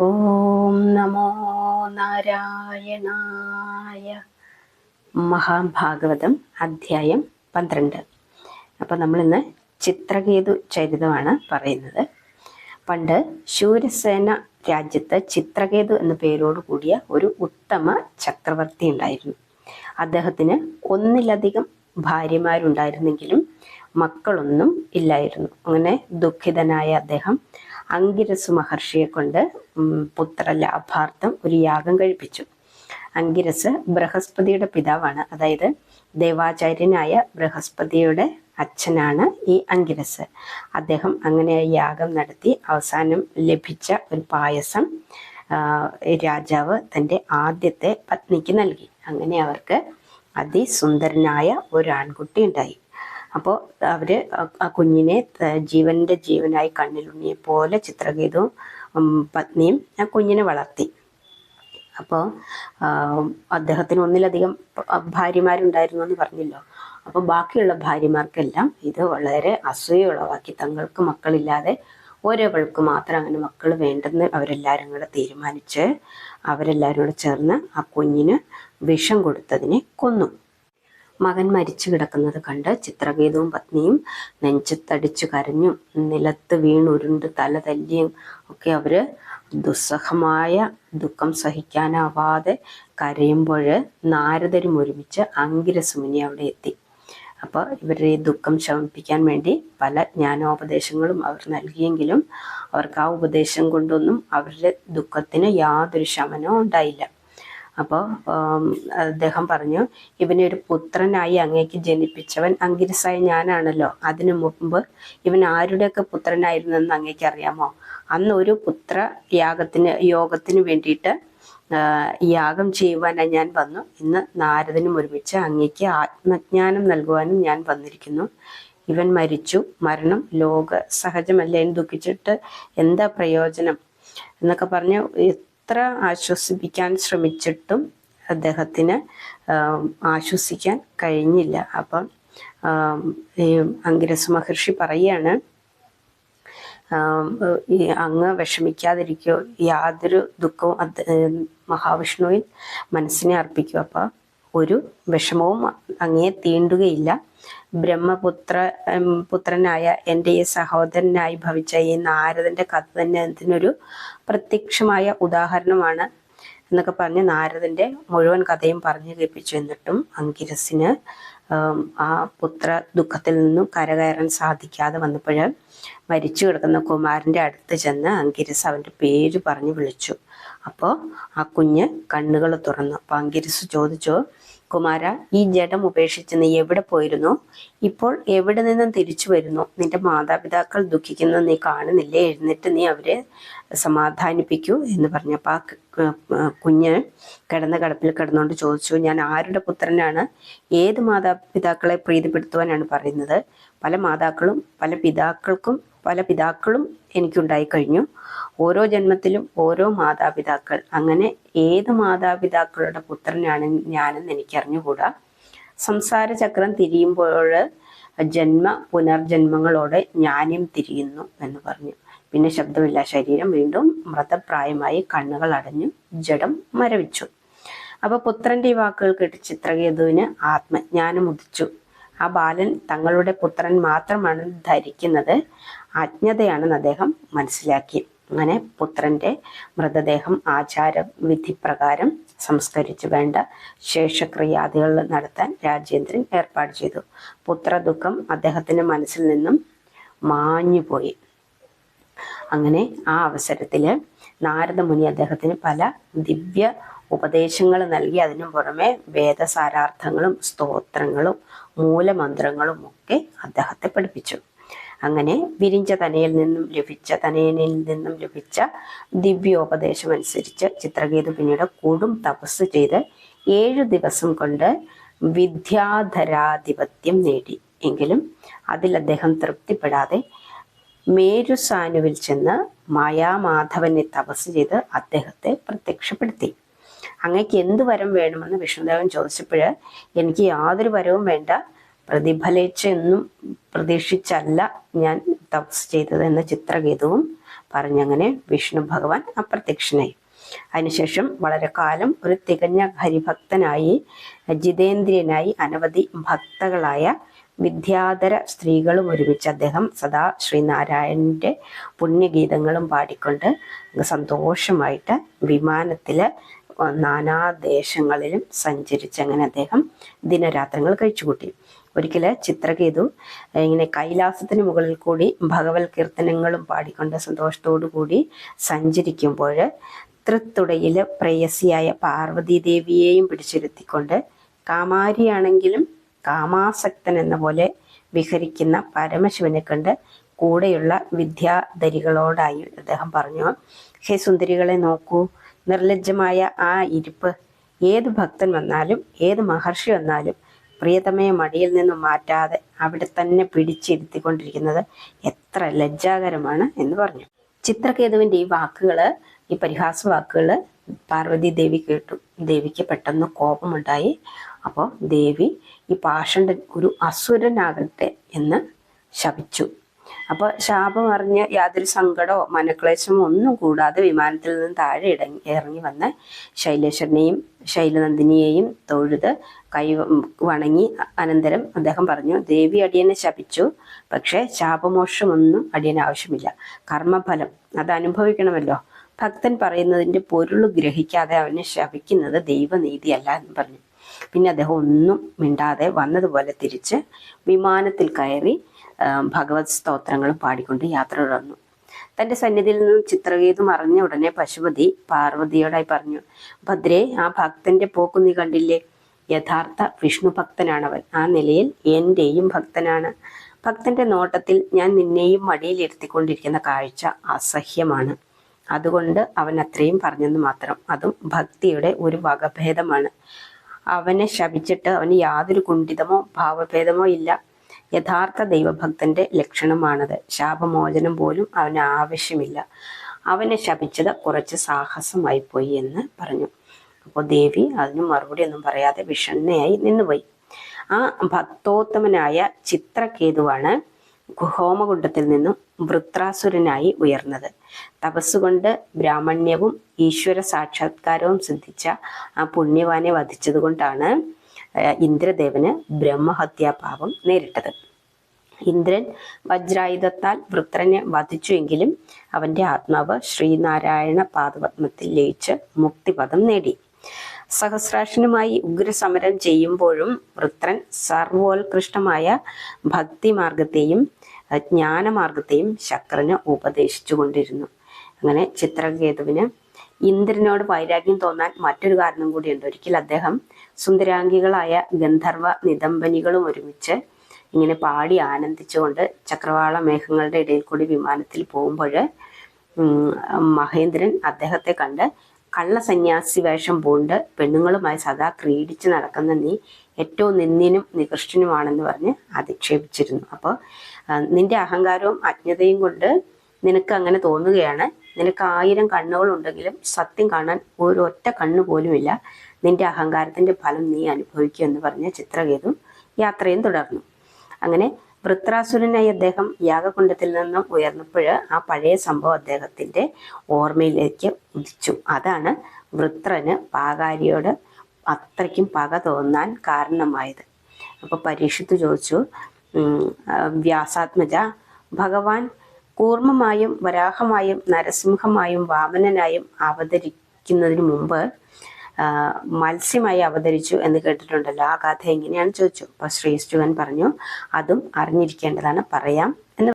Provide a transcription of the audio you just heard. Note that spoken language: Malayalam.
ഓം നമോ നാരായണായ. മഹാഭാഗവതം അധ്യായം പന്ത്രണ്ട്. അപ്പം നമ്മളിന്ന് ചിത്രകേതു ചരിതമാണ് പറയുന്നത്. പണ്ട് ശൂരസേന രാജ്യത്ത് ചിത്രകേതു എന്ന പേരോട് കൂടിയ ഒരു ഉത്തമ ചക്രവർത്തി ഉണ്ടായിരുന്നു. അദ്ദേഹത്തിന് ഒന്നിലധികം ഭാര്യമാരുണ്ടായിരുന്നെങ്കിലും മക്കളൊന്നും ഇല്ലായിരുന്നു. അങ്ങനെ ദുഃഖിതനായ അദ്ദേഹം അങ്കിരസു മഹർഷിയെ കൊണ്ട് പുത്രലാഭാർത്ഥം ഒരു യാഗം കഴിപ്പിച്ചു. അങ്കിരസ് ബൃഹസ്പതിയുടെ പിതാവാണ്. അതായത് ദേവാചാര്യനായ ബൃഹസ്പതിയുടെ അച്ഛനാണ് ഈ അങ്കിരസ്. അദ്ദേഹം അങ്ങനെ യാഗം നടത്തി അവസാനം ലഭിച്ച ഒരു പായസം രാജാവ് തന്റെ ആദ്യത്തെ പത്നിക്ക് നൽകി. അങ്ങനെ അവർക്ക് അതിസുന്ദരനായ ഒരു ആൺകുട്ടി ഉണ്ടായി. അപ്പോൾ അവർ ആ കുഞ്ഞിനെ ജീവന്റെ ജീവനായി കണ്ണിലുണ്ണിയെ പോലെ ചിത്രഗീതവും പത്നിയും ആ കുഞ്ഞിനെ വളർത്തി. അപ്പോൾ അദ്ദേഹത്തിന് ഒന്നിലധികം ഭാര്യമാരുണ്ടായിരുന്നു എന്ന് പറഞ്ഞല്ലോ. അപ്പോൾ ബാക്കിയുള്ള ഭാര്യമാർക്കെല്ലാം ഇത് വളരെ അസൂയുളവാക്കി തങ്ങൾക്ക് മക്കളില്ലാതെ ഒരവൾക്ക് മാത്രം അങ്ങനെ മക്കൾ വേണ്ടെന്ന് അവരെല്ലാവരും കൂടെ തീരുമാനിച്ച് അവരെല്ലാവരും കൂടെ ചേർന്ന് ആ കുഞ്ഞിന് വിഷം കൊടുത്തതിനെ കൊന്നു. മകൻ മരിച്ചു കിടക്കുന്നത് കണ്ട് ചിത്രഗീതവും പത്നിയും നെഞ്ചത്തടിച്ചു കരഞ്ഞും. നിലത്ത് വീണുരുണ്ട് തല തല്ലിയും ഒക്കെ അവർ ദുസ്സഹമായ ദുഃഖം സഹിക്കാനാവാതെ കരയുമ്പോൾ നാരദരും ഒരുമിച്ച് അങ്കിരസുമിനി അവിടെ എത്തി. അപ്പോൾ ഇവരുടെ ഈ ദുഃഖം ശമിപ്പിക്കാൻ വേണ്ടി പല ജ്ഞാനോപദേശങ്ങളും അവർ നൽകിയെങ്കിലും അവർക്ക് ആ ഉപദേശം കൊണ്ടൊന്നും അവരുടെ ദുഃഖത്തിന് യാതൊരു ശമനവും ഉണ്ടായില്ല. അപ്പോൾ അദ്ദേഹം പറഞ്ഞു ഇവനെ ഒരു പുത്രനായി അങ്ങേക്ക് ജനിപ്പിച്ചവൻ അങ്കിരസായ ഞാനാണല്ലോ. അതിനു മുമ്പ് ഇവൻ ആരുടെയൊക്കെ പുത്രനായിരുന്നെന്ന് അങ്ങേക്ക് അറിയാമോ? അന്ന് ഒരു പുത്ര യാഗത്തിന് യോഗത്തിന് വേണ്ടിയിട്ട് യാഗം ചെയ്യുവാനായി ഞാൻ വന്നു. ഇന്ന് നാരദനും ഒരുമിച്ച് അങ്ങേക്ക് ആത്മജ്ഞാനം നൽകുവാനും ഞാൻ വന്നിരിക്കുന്നു. ഇവൻ മരിച്ചു. മരണം ലോക സഹജമല്ല എന്ന് ദുഃഖിച്ചിട്ട് എന്താ പ്രയോജനം? എന്നൊക്കെ പറഞ്ഞ് എത്ര ആശ്വസിപ്പിക്കാൻ ശ്രമിച്ചിട്ടും അദ്ദേഹത്തിന് ആശ്വസിക്കാൻ കഴിഞ്ഞില്ല. അപ്പം അങ്കിരസ് മഹർഷി പറയാണ് അങ്ങ് വിഷമിക്കാതിരിക്കോ യാതൊരു ദുഃഖവും മഹാവിഷ്ണുവിൽ മനസ്സിനെ അർപ്പിക്കും. അപ്പം ഒരു വിഷമവും അങ്ങേ തീണ്ടുകയില്ല. ബ്രഹ്മപുത്ര പുത്രനായ എന്റെ ഈ സഹോദരനായി ഭവിച്ച ഈ നാരദന്റെ കഥ തന്നെ അതിനൊരു പ്രത്യക്ഷമായ ഉദാഹരണമാണ് എന്നൊക്കെ പറഞ്ഞ് നാരദന്റെ മുഴുവൻ കഥയും പറഞ്ഞു കേൾപ്പിച്ചു എന്നിട്ടും അങ്കിരസിന് ആ പുത്ര ദുഃഖത്തിൽ നിന്നും കരകയറാൻ സാധിക്കാതെ വന്നപ്പോൾ മരിച്ചു കിടക്കുന്ന കുമാരന്റെ അടുത്ത് ചെന്ന് അങ്കിരസ് അവന്റെ പേര് പറഞ്ഞു വിളിച്ചു. അപ്പോൾ ആ കുഞ്ഞ് കണ്ണുകൾ തുറന്നു. അപ്പോൾ അങ്കിരസ് ചോദിച്ചു കുമാര ഈ ജഡം ഉപേക്ഷിച്ച് നീ എവിടെ പോയിരുന്നു? ഇപ്പോൾ എവിടെ നിന്നും തിരിച്ചു വരുന്നു? നിന്റെ മാതാപിതാക്കൾ ദുഃഖിക്കുന്നത് നീ കാണുന്നില്ലേ? എഴുന്നേറ്റ് നീ അവരെ സമാധാനിപ്പിക്കൂ എന്ന് പറഞ്ഞപ്പോൾ ആ കുഞ്ഞ് കിടന്ന കടപ്പിൽ കിടന്നുകൊണ്ട് ചോദിച്ചു ഞാൻ ആരുടെ പുത്രനാണ്? ഏത് മാതാപിതാക്കളെ പ്രീതിപ്പെടുത്തുവാനാണ് പറയുന്നത്? പല മാതാക്കളും പല പിതാക്കൾക്കും പല പിതാക്കളും എനിക്കുണ്ടായി കഴിഞ്ഞു. ഓരോ ജന്മത്തിലും ഓരോ മാതാപിതാക്കൾ. അങ്ങനെ ഏത് മാതാപിതാക്കളുടെ പുത്രനാണ് ഞാനെന്ന് എനിക്കറിഞ്ഞുകൂടാ. സംസാര ചക്രം തിരിയുമ്പോൾ ജന്മ പുനർജന്മങ്ങളോടെ ഞാനും തിരിയുന്നു എന്ന് പറഞ്ഞു. പിന്നെ ശബ്ദമില്ല ശരീരം വീണ്ടും മൃതപ്രായമായി കണ്ണുകൾ അടഞ്ഞു ജഡം മരവിച്ചു. അപ്പൊ പുത്രന്റെ ഈ വാക്കുകൾ കേട്ട് ചിത്രകേതുവിന് ആത്മജ്ഞാനം ഉദിച്ചു ആ ബാലൻ തങ്ങളുടെ പുത്രൻ മാത്രമാണ് ധരിക്കുന്നത്. അജ്ഞതയാണെന്ന് അദ്ദേഹം മനസ്സിലാക്കി. അങ്ങനെ പുത്രന്റെ മൃതദേഹം ആചാര വിധി പ്രകാരം സംസ്കരിച്ചു വേണ്ട ശേഷക്രിയാദികൾ നടത്താൻ രാജേന്ദ്രൻ ഏർപ്പാട് ചെയ്തു. പുത്രദുഃഖം അദ്ദേഹത്തിന്റെ മനസ്സിൽ നിന്നും മാഞ്ഞുപോയി. അങ്ങനെ ആ അവസരത്തിൽ നാരദമുനി അദ്ദേഹത്തിന് പല ദിവ്യ ഉപദേശങ്ങൾ നൽകി അതിനു പുറമെ വേദസാരാർത്ഥങ്ങളും സ്തോത്രങ്ങളും മൂലമന്ത്രങ്ങളും ഒക്കെ അദ്ദേഹത്തെ പഠിപ്പിച്ചു. അങ്ങനെ വിരിഞ്ച തനയിൽ നിന്നും ലഭിച്ച തനയനിൽ നിന്നും ലഭിച്ച ദിവ്യോപദേശം അനുസരിച്ച് ചിത്രകേതു പിന്നീട് കൂടും തപസ് ചെയ്ത് ഏഴു ദിവസം കൊണ്ട് വിദ്യാധരാധിപത്യം നേടി. എങ്കിലും അതിൽ അദ്ദേഹം തൃപ്തിപ്പെടാതെ മേരുസാനുവിൽ ചെന്ന് മായാമാധവനെ തപസ് ചെയ്ത് അദ്ദേഹത്തെ പ്രത്യക്ഷപ്പെടുത്തി. അങ്ങക്ക് എന്ത് വരം വേണമെന്ന് വിഷ്ണുദേവൻ ചോദിച്ചപ്പോൾ എനിക്ക് യാതൊരു വരവും വേണ്ട. പ്രതിഫലിച്ചെന്നും പ്രതീക്ഷിച്ചല്ല ഞാൻ തപസ് ചെയ്തത് എന്ന ചിത്രഗീതവും പറഞ്ഞങ്ങനെ വിഷ്ണു ഭഗവാൻ അപ്രത്യക്ഷനായി. അതിനുശേഷം വളരെ കാലം ഒരു തികഞ്ഞ ഹരിഭക്തനായി ജിതേന്ദ്രിയനായി അനവധി ഭക്തകളായ വിദ്യാധര സ്ത്രീകളും ഒരുമിച്ച് അദ്ദേഹം സദാ ശ്രീനാരായണന്റെ പുണ്യഗീതങ്ങളും പാടിക്കൊണ്ട് സന്തോഷമായിട്ട് വിമാനത്തിൽ നാനാദേശങ്ങളിലും സഞ്ചരിച്ച് അങ്ങനെ അദ്ദേഹം ദിനരാത്രങ്ങൾ കഴിച്ചുകൂട്ടി. ഒരിക്കൽ ചിത്രകേതു ഇങ്ങനെ കൈലാസത്തിന് മുകളിൽ കൂടി ഭഗവത് കീർത്തനങ്ങളും പാടിക്കൊണ്ട് സന്തോഷത്തോടു കൂടി സഞ്ചരിക്കുമ്പോൾ തൃത്തുടയിൽ പ്രേയസിയായ പാർവതി ദേവിയെയും പിടിച്ചിരുത്തിക്കൊണ്ട് കാമാരിയാണെങ്കിലും കാമാസക്തൻ എന്ന പോലെ വിഹരിക്കുന്ന പരമശിവനെ കണ്ട് കൂടെയുള്ള വിദ്യാധരികളോടായി അദ്ദേഹം പറഞ്ഞു ഹേ സുന്ദരികളെ നോക്കൂ നിർലജ്ജമായ ആ ഇരിപ്പ്. ഏത് ഭക്തൻ വന്നാലും ഏത് മഹർഷി വന്നാലും പ്രിയതമയ മടിയിൽ നിന്നും മാറ്റാതെ അവിടെ തന്നെ പിടിച്ചിരുത്തിക്കൊണ്ടിരിക്കുന്നത് എത്ര ലജ്ജാകരമാണ് എന്ന് പറഞ്ഞു. ചിത്രകേതുവിന്റെ ഈ വാക്കുകൾ ഈ പരിഹാസ വാക്കുകൾ പാർവതി ദേവി കേട്ടു. ദേവിക്ക് പെട്ടെന്ന് കോപമുണ്ടായി. അപ്പോൾ ദേവി ഈ പാഷണ്ഡൻ ഒരു അസുരനാകട്ടെ എന്ന് ശപിച്ചു. അപ്പോൾ ശാപം അറിഞ്ഞ് യാതൊരു സങ്കടമോ മനക്ലേശമോ ഒന്നും കൂടാതെ വിമാനത്തിൽ നിന്ന് താഴെ ഇടങ്ങി ഇറങ്ങി വന്ന് ശൈലേശ്വരനെയും ശൈലനന്ദിനിയെയും തൊഴുത് കൈ വണങ്ങി അനന്തരം അദ്ദേഹം പറഞ്ഞു ദേവി അടിയനെ ശപിച്ചു. പക്ഷേ ശാപമോക്ഷമൊന്നും അടിയന് ആവശ്യമില്ല. കർമ്മഫലം അത് അനുഭവിക്കണമല്ലോ. ഭക്തൻ പറയുന്നതിന്റെ പൊരുൾ ഗ്രഹിക്കാതെ അവനെ ശപിക്കുന്നത് ദൈവനീതിയല്ല എന്ന് പറഞ്ഞു. പിന്നെ അദ്ദേഹം ഒന്നും മിണ്ടാതെ വന്നതുപോലെ തിരിച്ച് വിമാനത്തിൽ കയറി ഭഗവത് സ്തോത്രങ്ങളും പാടിക്കൊണ്ട് യാത്ര തുടർന്നു തന്റെ സന്നിധിയിൽ നിന്നും ചിത്രഗീതം അറിഞ്ഞ ഉടനെ പശുപതി പാർവതിയോടായി പറഞ്ഞു ഭദ്രേ ആ ഭക്തന്റെ പോക്ക് നീ കണ്ടില്ലേ? യഥാർത്ഥ വിഷ്ണു ഭക്തനാണവൻ. ആ നിലയിൽ എന്റെയും ഭക്തനാണ്. ഭക്തന്റെ നോട്ടത്തിൽ ഞാൻ നിന്നെയും മടിയിൽ മടിയിലിരുത്തിക്കൊണ്ടിരിക്കുന്ന കാഴ്ച അസഹ്യമാണ്. അതുകൊണ്ട് അവൻ അത്രയും പറഞ്ഞെന്ന് മാത്രം. അതും ഭക്തിയുടെ ഒരു വകഭേദമാണ്. അവനെ ശപിച്ചിട്ട് അവന് യാതൊരു കുണ്ഠിതമോ ഭാവഭേദമോ ഇല്ല. യഥാർത്ഥ ദൈവഭക്തന്റെ ലക്ഷണമാണത്. ശാപമോചനം പോലും അവന് ആവശ്യമില്ല. അവനെ ശപിച്ചത് കുറച്ച് സാഹസമായി പോയി എന്ന് പറഞ്ഞു. അപ്പോൾ ദേവി അതിന് മറുപടി ഒന്നും പറയാതെ വിഷണ്ണയായി നിന്നുപോയി. ആ ഭക്തോത്തമനായ ചിത്രകേതുവാണ് ഹോമകുണ്ടത്തിൽ നിന്നും വൃത്രാസുരനായി ഉയർന്നത്. തപസ്സുകൊണ്ട് ബ്രാഹ്മണ്യവും ഈശ്വര സാക്ഷാത്കാരവും സിദ്ധിച്ച ആ പുണ്യവാനെ വധിച്ചതുകൊണ്ടാണ് ഇന്ദ്രദേവന് ബ്രഹ്മഹത്യാപാപം നേരിട്ടത്. ഇന്ദ്രൻ വജ്രായുധത്താൽ വൃത്രനെ വധിച്ചുവെങ്കിലും അവന്റെ ആത്മാവ് ശ്രീനാരായണ പാദപത്മത്തിൽ ലയിച്ച് മുക്തിപദം നേടി. സഹസ്രാക്ഷനുമായി ഉഗ്രസമരം ചെയ്യുമ്പോഴും വൃത്രൻ സർവോത്കൃഷ്ടമായ ഭക്തിമാർഗത്തെയും ജ്ഞാനമാർഗത്തെയും ശക്രന് ഉപദേശിച്ചു കൊണ്ടിരുന്നു അങ്ങനെ ചിത്രകേതുവിന് ഇന്ദ്രനോട് വൈരാഗ്യം തോന്നാൻ മറ്റൊരു കാരണം കൂടിയുണ്ട് ഒരിക്കൽ അദ്ദേഹം സുന്ദരാംഗികളായ ഗന്ധർവ നിദംബനികളും ഒരുമിച്ച് ഇങ്ങനെ പാടി ആനന്ദിച്ചുകൊണ്ട് ചക്രവാള മേഘങ്ങളുടെ ഇടയിൽ കൂടി വിമാനത്തിൽ പോകുമ്പോൾ മഹേന്ദ്രൻ അദ്ദേഹത്തെ കണ്ട് കള്ള സന്യാസി വേഷം പൂണ്ട് പെണ്ണുങ്ങളുമായി സദാ ക്രീഡിച്ച് നടക്കുന്ന നീ ഏറ്റവും നിന്ദിനും നികൃഷ്ടനുമാണെന്ന് പറഞ്ഞ് അധിക്ഷേപിച്ചിരുന്നു. അപ്പോൾ നിന്റെ അഹങ്കാരവും അജ്ഞതയും കൊണ്ട് നിനക്ക് അങ്ങനെ തോന്നുകയാണ്. നിനക്ക് ആയിരം കണ്ണുകളുണ്ടെങ്കിലും സത്യം കാണാൻ ഒരൊറ്റ കണ്ണു പോലുമില്ല. നിന്റെ അഹങ്കാരത്തിന്റെ ഫലം നീ അനുഭവിക്കൂ എന്ന് പറഞ്ഞ ചിത്രകേതു യാത്രയും തുടർന്നു. അങ്ങനെ വൃത്രാസുരനായി അദ്ദേഹം യാഗകുണ്ടത്തിൽ നിന്നും ഉയർന്നപ്പോൾ ആ പഴയ സംഭവം അദ്ദേഹത്തിന്റെ ഓർമ്മയിലേക്ക് ഉദിച്ചു. അതാണ് വൃത്രന് പാകാരിയോട് അത്രയ്ക്കും പക തോന്നാൻ കാരണമായത്. അപ്പോൾ പരീക്ഷിത്ത് ചോദിച്ചു വ്യാസാത്മജ ഭഗവാൻ കൂർമ്മമായും വരാഹമായും നരസിംഹമായും വാമനനായും അവതരിക്കുന്നതിന് മുമ്പ് മത്സ്യമായി അവതരിച്ചു എന്ന് കേട്ടിട്ടുണ്ടല്ലോ ആ കഥ എങ്ങനെയാണ് ചോദിച്ചു. അപ്പൊ ശ്രീസ്റ്റുവൻ പറഞ്ഞു അതും അറിഞ്ഞിരിക്കേണ്ടതാണ്. പറയാം.